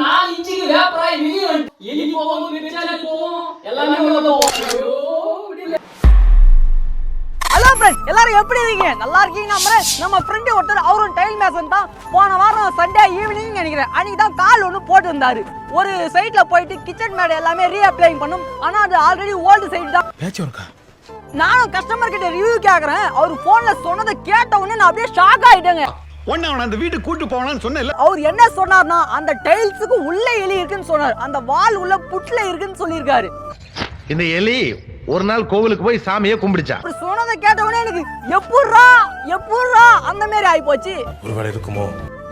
நாலு இன்ச்சுக்கு வேப்பராய் வெளியே எலி போவோம் போவோம். எல்லாமே போவோம். ஹலோ ஃப்ரெண்ட்ஸ் எல்லாரும் எப்படி இருக்கீங்க? நல்லா இருக்கீங்க நம்புறேன் நம்ம ஃப்ரெண்டு ஒருத்தர் அவரும் டைல் மேசன் தான். போன வாரம் சண்டே ஈவினிங் நினைக்கிறேன். அன்னைக்கு தான் கால் ஒன்று போட்டு இருந்தாரு ஒரு சைட்ல போயிட்டு கிச்சன் மேட் எல்லாமே ரீஅப்ளைங் பண்ணும். ஆனா அது ஆல்ரெடி ஓல்டு சைடு தான். பேச்சு இருக்கா நானும் கஸ்டமர் கிட்ட ரிவ்யூ கேக்குறேன். அவர் போன்ல சொன்னதை கேட்ட உடனே நான் அப்படியே ஷாக் ஆயிட்டேங்க. ஒன்னு அவன அந்த வீட்டுக்கு கூட்டு போவானு சொன்னேன்ல. அவர் என்ன சொன்னார்னா அந்த டைல்ஸுக்கு உள்ள எலி இருக்குன்னு சொன்னார். அந்த வால் உள்ள புட்ல இருக்குன்னு சொல்லியிருக்காரு. இந்த எலி ஒரு நாள் கோவிலுக்கு போய் சாமியை கும்பிடுச்சா? அவர் சொன்னதை கேட்ட உடனே எனக்கு எப்புட்றா எப்புட்றா அந்த மாதிரி ஆகி போச்சு ஒருவேளை இருக்குமோ?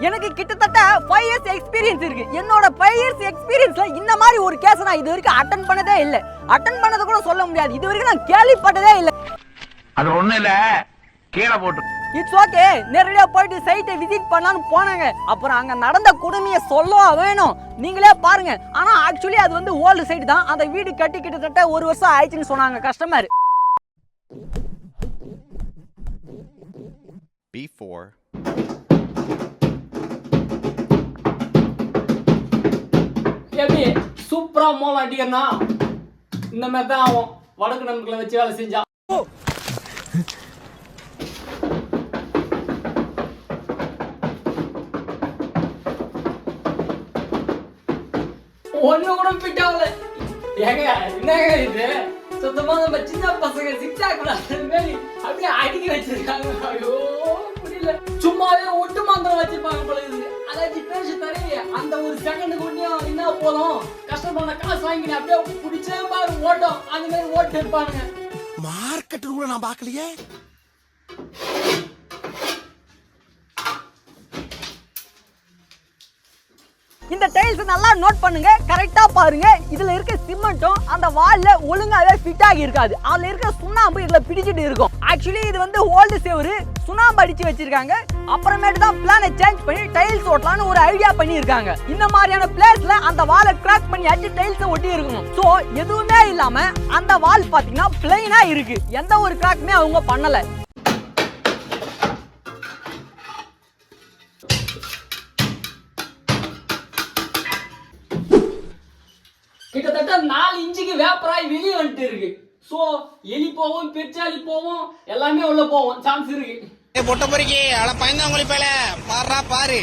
எனக்கு கிட்டத்தட்ட ஃபைவ் இயர்ஸ் எக்ஸ்பீரியன்ஸ் இருக்கு. என்னோட ஃபைவ் இயர்ஸ் எக்ஸ்பீரியன்ஸ்ல இந்த மாதிரி ஒரு கேஸ் நான் இது வரைக்கும் அட்டன் பண்ணதே இல்லை. அட்டன் பண்ணதை கூட சொல்ல முடியாது. இது வரைக்கும் நான் கேள்விப்பட்டதே இல்லை. அது ஒண்ணு இல்ல. கீழே போட்டு. இட்ஸ் ஓகே நேரடியா போயிட்டு சைட்டை விசிட் பண்ணலாம்னு போனாங்க. அப்புறம் அங்க நடந்த கொடுமையை சொல்லவா வேணும்? நீங்களே பாருங்க. ஆனா ஆக்சுவலி அது வந்து ஓல்டு சைடு தான். அந்த வீடு கட்டி கிட்டத்தட்ட ஒரு வருஷம் ஆயிடுச்சுன்னு சொன்னாங்க கஸ்டமர் B4. சூப்பரா மோளம் அடிக்கிறனா இந்த மாதிரி தான் ஆகும் வடக்கு நண்பர்களை வச்சு வேலை செஞ்சா. ஒண்ணு கூட ஃபிட் ஆகல ஏங்க என்னங்க இது? சுத்தமா நம்ம சின்ன பசங்க சிக்ஸாக் ஆகக்கூடாது மாதிரி அப்படியே அடிக்க வச்சிருக்காங்க. ஐயோ. முடியல சும்மாவே ஒட்டு மாந்திரம் வச்சிருப்பாங்க போல இது அதாச்சும் பேச தரே அந்த ஒரு செகண்டுக்கு ஒன்றையும் என்ன போதும். கஷ்டப்பட காசு வாங்கினேன் அப்படியே பிடிச்சே பாரு ஓட்டம். அந்த மாதிரி ஓட்டு இருப்பானுங்க. மார்க்கெட்டு கூட நான் பார்க்கலையே. இந்த டைல்ஸ் நல்லா நோட் பண்ணுங்க கரெக்டா பாருங்க. இதுல இருக்க சிமெண்ட்டும் அந்த வால்ல ஒழுங்காவே ஃபிட் ஆகி இருக்காது. அதுல இருக்க சுண்ணாம்பு இதுல பிடிச்சிட்டு இருக்கும். ஆக்சுவலி இது வந்து ஓல்டு சேவரு. சுண்ணாம்பு அடிச்சு வச்சிருக்காங்க. அப்புறமேட்டு தான் பிளானை சேஞ்ச் பண்ணி டைல்ஸ் ஓட்டலாம்னு ஒரு ஐடியா பண்ணி இருக்காங்க இந்த மாதிரியான பிளேஸ்ல அந்த வாலை கிராக் பண்ணி அடிச்சு டைல்ஸ் ஒட்டி இருக்கணும். சோ எதுவுமே இல்லாம அந்த வால் பாத்தீங்கன்னா பிளைனா இருக்கு. எந்த ஒரு கிராக்குமே அவங்க பண்ணல. கிட்டத்தட்ட நாலு இன்ச்சுக்கு வேப்பராய் வெளியே வந்துட்டு இருக்கு. சோ எலி போவோம் பெருச்சாலி போவோம் எல்லாமே உள்ள போவோம். சான்ஸ் இருக்கு. பொட்ட பொறுக்கி அட பயந்தாங்குழி பேல பாடுறா பாரு.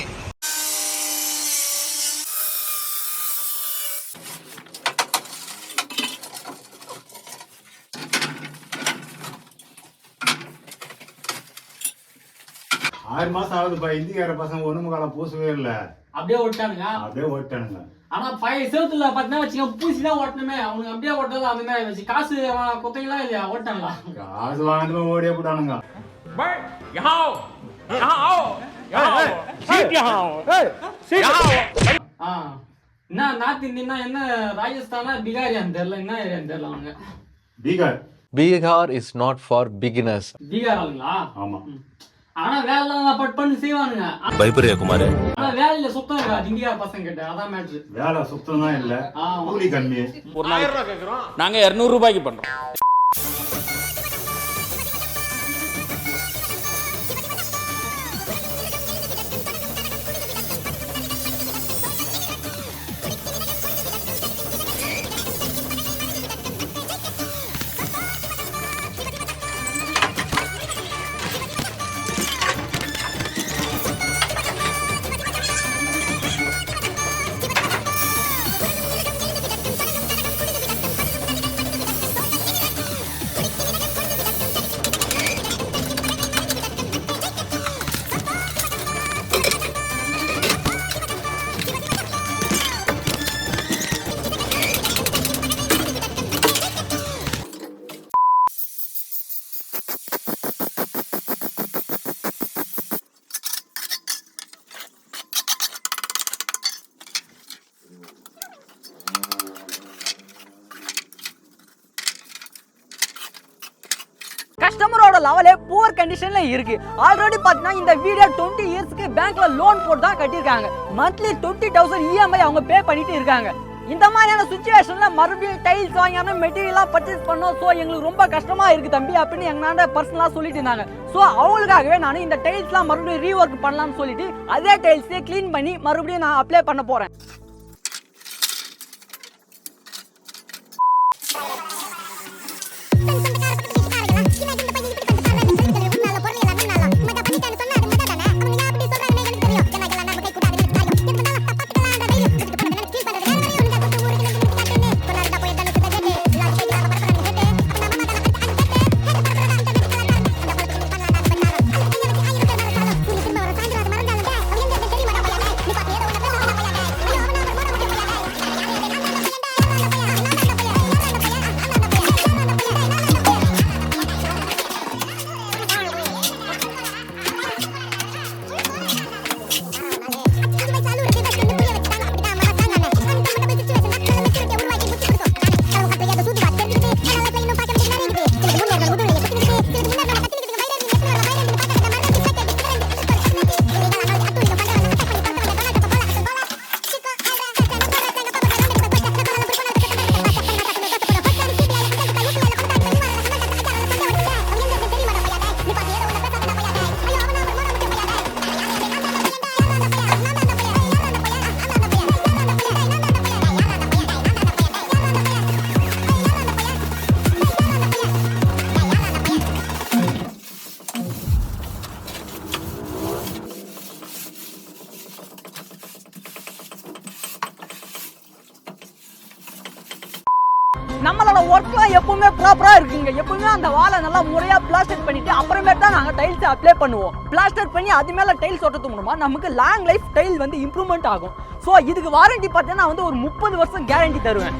ஆறு மாசம் ஆகுதுப்பா இந்திக்கார பசங்க ஒண்ணுமே காலம் பூசவே இல்ல. அப்படியே ஓட்டானுங்க அப்படியே ஓட்டானுங்க ஆனா பழைய செவத்துல பாத்தீங்கன்னா வச்சுக்க பூசி தான் ஓட்டணுமே. அவனுக்கு அப்படியே ஓட்டது அந்த மாதிரி வச்சு காசு குத்தையெல்லாம் இல்லையா? ஓட்டாங்களா காசு வாங்கிட்டு ஓடியே போட்டானுங்க. என்ன நார்த் இந்தியன்னா என்ன? ராஜஸ்தானா பீகாரியான்னு தெரியல. என்ன ஏரியான்னு தெரியல அவங்க Bihar. Bihar is not for beginners. Bihar ஆளுங்களா? ஆமா. ஆனா வேலை பட் பண்ணி செய்வானுங்க. பயப்பறியா குமார்? ஆனா வேலையில சுத்தம் இருக்காது இந்தியா பசங்க கிட்ட அதான் மேட்ரு வேலை சுத்தம் தான் இல்ல. கூலி கம்மி. நாங்க இருநூறு ரூபாய்க்கு பண்றோம். கஸ்டமரோட லெவலே புவர் கண்டிஷன்ல இருக்கு. ஆல்ரெடி பாத்தீங்கன்னா இந்த வீடியோ டுவெண்ட்டி இயர்ஸ்க்கு பேங்க்ல லோன் போட்டு தான் கட்டியிருக்காங்க மந்த்லி டுவெண்ட்டி தௌசண்ட் இஎம்ஐ அவங்க பே பண்ணிட்டு இருக்காங்க. இந்த மாதிரியான சுச்சுவேஷன்ல மறுபடியும் டைல்ஸ் வாங்கணும் மெட்டீரியலாக பர்ச்சேஸ் பண்ணோம். ஸோ எங்களுக்கு ரொம்ப கஷ்டமா இருக்கு தம்பி அப்படின்னு எங்களாண்ட பர்சனலாக சொல்லிட்டு இருந்தாங்க. ஸோ அவங்களுக்காகவே நான் இந்த டைல்ஸ்லாம் மறுபடியும் ரீஒர்க் பண்ணலாம்னு சொல்லிட்டு அதே டைல்ஸே க்ளீன் பண்ணி மறுபடியும் நான் அப்ளை பண்ண போறேன். நம்மளோட ஒர்க்லாம் எப்பவுமே ப்ராப்பராக இருக்குங்க. எப்பவுமே அந்த வாலை நல்லா முறையாக பிளாஸ்டர் பண்ணிட்டு அப்புறமேட்டு தான் நாங்கள் டைல்ஸ் அப்ளை பண்ணுவோம். பிளாஸ்டர் பண்ணி அது மேலே டைல்ஸ் ஒட்டத்து மூலமா நமக்கு லாங் லைஃப் டைல் வந்து இம்ப்ரூவ்மெண்ட் ஆகும். ஸோ இதுக்கு வாரண்டி பார்த்தீங்கன்னா வந்து ஒரு முப்பது வருஷம் கேரண்டி தருவேன்.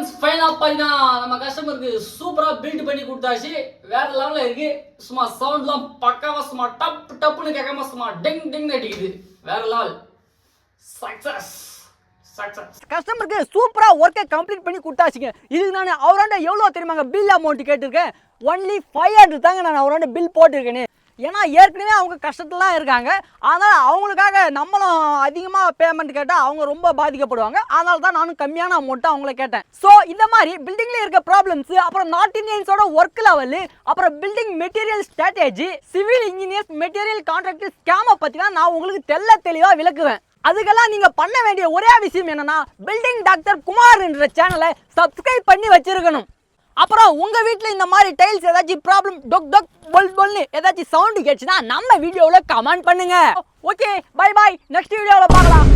ஃப்ரெண்ட்ஸ் ஃபைனலாக பார்த்தீங்கன்னா நம்ம கஸ்டமருக்கு சூப்பராக பில்ட் பண்ணி கொடுத்தாச்சு. வேற லெவலில் இருக்கு. சும்மா சவுண்ட்லாம் பக்காவா சும்மா டப் டப்புன்னு கேட்காம சும்மா டிங் டிங் அடிக்குது. வேற லெவல் சக்சஸ் கஸ்டமருக்கு சூப்பரா ஒர்க்கை கம்ப்ளீட் பண்ணி கொடுத்தாச்சுங்க. இதுக்கு நான் அவராண்ட எவ்வளோ தெரியுமாங்க? பில் அமௌண்ட் கேட்டிருக்கேன். ஒன்லி ஃபைவ் ஹண்ட்ரட் தாங்க நான் அவராண்ட பில் போட்டிருக்கேனே. ஏன்னா ஏற்கனவே அவங்க கஷ்டத்துலாம் இருக்காங்க. அதனால் அவங்களுக்காக நம்மளும் அதிகமாக பேமெண்ட் கேட்டால் அவங்க ரொம்ப பாதிக்கப்படுவாங்க. அதனால தான் நானும் கம்மியான அமௌண்ட்டு அவங்கள கேட்டேன். ஸோ இந்த மாதிரி பில்டிங்கில் இருக்க ப்ராப்ளம்ஸ் அப்புறம் நார்த் இந்தியன்ஸோட ஒர்க் லெவலு அப்புறம் building material strategy civil engineers material contractor ஸ்கேமை பற்றி தான் நான் உங்களுக்கு தெல்ல தெளிவாக விளக்குவேன். அதுக்கெல்லாம் நீங்க பண்ண வேண்டிய ஒரே விஷயம் என்னன்னா பில்டிங் டாக்டர் குமார் என்ற சேனலை சப்ஸ்கிரைப் பண்ணி வச்சிருக்கணும். அப்புறம் உங்க வீட்டில் இந்த மாதிரி டைல்ஸ் ஏதாச்சும் ப்ராப்ளம் டொக் டொக் பொல் பொல்னு ஏதாச்சும் சவுண்டு கேட்டுச்சுன்னா நம்ம வீடியோவில் கமெண்ட் பண்ணுங்க. ஓகே பை பை நெக்ஸ்ட் வீடியோவில் பார்க்கலாம்.